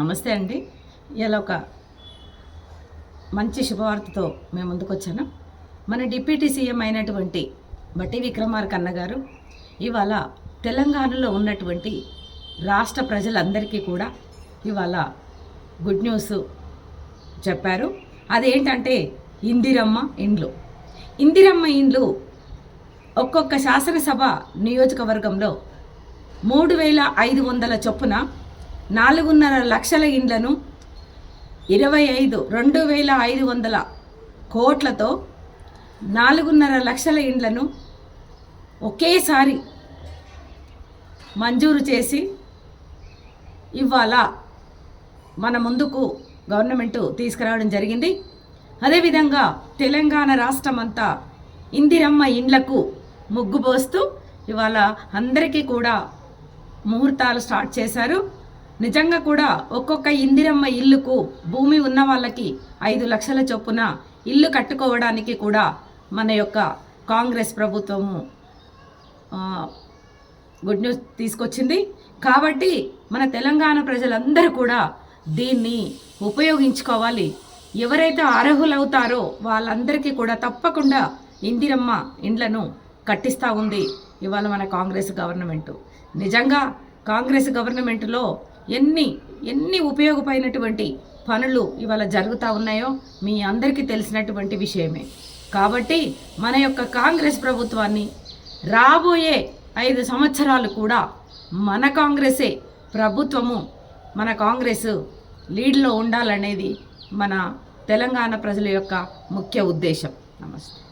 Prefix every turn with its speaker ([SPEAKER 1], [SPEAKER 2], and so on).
[SPEAKER 1] నమస్తే అండి. ఇలా ఒక మంచి శుభవార్తతో మేము ముందుకు వచ్చాను మన డిప్యూటీ సీఎం అయినటువంటి బట్టి విక్రమార్క అన్న గారు ఇవాళ తెలంగాణలో ఉన్నటువంటి రాష్ట్ర ప్రజలందరికీ కూడా ఇవాళ గుడ్ న్యూస్ చెప్పారు. అదేంటంటే ఇందిరమ్మ ఇండ్లు. ఇందిరమ్మ ఇండ్లు ఒక్కొక్క శాసనసభ నియోజకవర్గంలో మూడు వేల ఐదు వందల చొప్పున నాలుగున్నర లక్షల ఇండ్లను ఇరవై ఐదు రెండు వేల ఐదు వందల కోట్లతో నాలుగున్నర లక్షల ఇండ్లను ఒకేసారి మంజూరు చేసి ఇవాళ మన ముందుకు గవర్నమెంట్ తీసుకురావడం జరిగింది. అదేవిధంగా తెలంగాణ రాష్ట్రం అంతా ఇందిరమ్మ ఇండ్లకు ముగ్గు పోస్తూ ఇవాళ అందరికీ కూడా ముహూర్తాలు స్టార్ట్ చేశారు. నిజంగా కూడా ఒక్కొక్క ఇందిరమ్మ ఇల్లుకు భూమి ఉన్న వాళ్ళకి ఐదు లక్షల చొప్పున ఇల్లు కట్టుకోవడానికి కూడా మన యొక్క కాంగ్రెస్ ప్రభుత్వము గుడ్ న్యూస్ తీసుకొచ్చింది. కాబట్టి మన తెలంగాణ ప్రజలందరూ కూడా దీన్ని ఉపయోగించుకోవాలి. ఎవరైతే అర్హులవుతారో వాళ్ళందరికీ కూడా తప్పకుండా ఇందిరమ్మ ఇండ్లను కట్టిస్తూ ఉంది ఇవాళ మన కాంగ్రెస్ గవర్నమెంట్. నిజంగా కాంగ్రెస్ గవర్నమెంట్లో ఎన్ని ఎన్ని ఉపయోగపడినటువంటి పనులు ఇవాళ జరుగుతూ ఉన్నాయో మీ అందరికీ తెలిసినటువంటి విషయమే. కాబట్టి మన యొక్క కాంగ్రెస్ ప్రభుత్వాన్ని రాబోయే ఐదు సంవత్సరాలు కూడా మన కాంగ్రెసే. ప్రభుత్వము మన కాంగ్రెస్ లీడ్లో ఉండాలనేది మన తెలంగాణ ప్రజల యొక్క ముఖ్య ఉద్దేశం. నమస్తే.